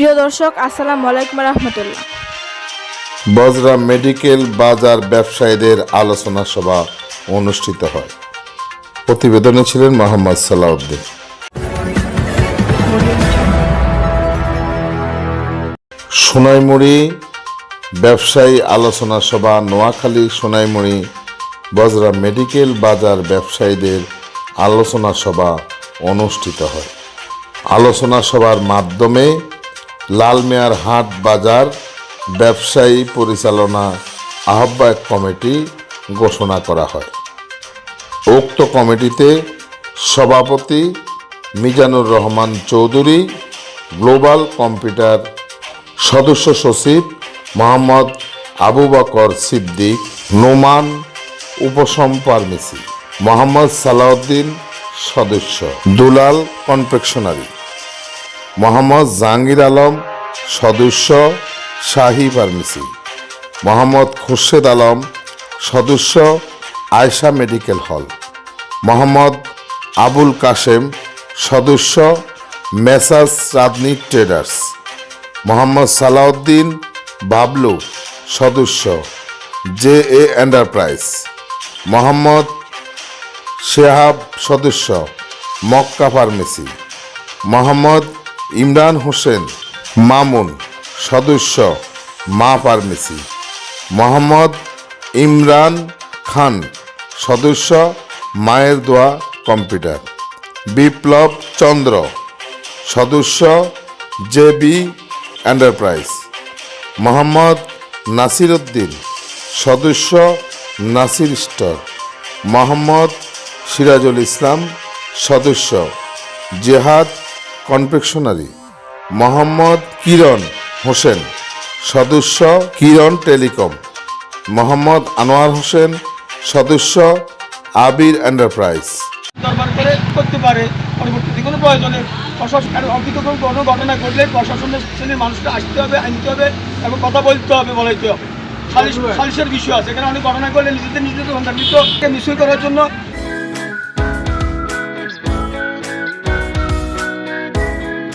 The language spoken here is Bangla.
প্রিয় দর্শক, আসসালামু আলাইকুম রহমতুল্লাহ। বজরা মেডিকেল বাজার ব্যবসায়ীদের আলোচনা সভা অনুষ্ঠিত হয়। প্রতিবেদনে ছিলেন মোহাম্মদ সালাউদ্দিন। সোনাইমুড়ি ব্যবসায়ী আলোচনা সভা, নোয়াখালী সোনাইমুড়ি বজরা মেডিকেল বাজার ব্যবসায়ীদের আলোচনা সভা অনুষ্ঠিত হয়। আলোচনা সভার মাধ্যমে লালমিয়ার হাট বাজার ব্যবসায়ী পরিচালনা আহ্বায়ক কমিটি ঘোষণা করা হয়। উক্ত কমিটিতে সভাপতি মিজানুর রহমান চৌধুরী, গ্লোবাল কম্পিউটার সদস্য সচিব মোহাম্মদ আবু বকর সিদ্দিক, নোমান উপসম্পার্মেসি মোহাম্মদ সালাউদ্দিন সদস্য, দুলাল কনফেকশনারি। মোহাম্মদ জাহাঙ্গীর আলম, সদস্য শাহী ফার্মেসি। মোহাম্মদ খুরশেদ আলম, সদস্য আয়শা মেডিকেল হল। মোহাম্মদ আবুল কাশেম, সদস্য মেসাস চাঁদনি ট্রেডার্স। মোহাম্মদ সালাউদ্দিন বাবলু, সদস্য J A enterprise. Mohammad Shehab, সদস্য মক্কা ফার্মেসি। মোহাম্মদ ইমরান হোসেন, মামুন, সদস্য, মা ফার্মেসি। মোহাম্মদ ইমরান খান, সদস্য, মায়ের দোয়া কম্পিউটার। বিপ্লব চন্দ্র, সদস্য J B enterprise. Mohammad Nasir Uddin সদস্য, নাসির স্টোর। মোহাম্মদ সিরাজুল ইসলাম, সদস্য, জেহাদ কনফেকশনারি। মোহাম্মদ কিরণ হোসেন, সদস্য কিরণ টেলিকম। মোহাম্মদ আনোয়ার হোসেন, সদস্য আবির এন্টারপ্রাইজ। দরবার করে করতে পারে, পরবর্তীতে কোনো প্রয়োজনে প্রশাসন আর অভিজ্ঞ কোনো ঘটনা ঘটলে প্রশাসনের শ্রেণির মানুষকে আসতে হবে আনতে হবে এবং কথা বলতে হবে, বলাইতে হবে। সালিশ সালিশের বিষয় আছে। এখানে অনেক ঘটনা করলে নিজেদের নিজেদের মিছিল করার জন্য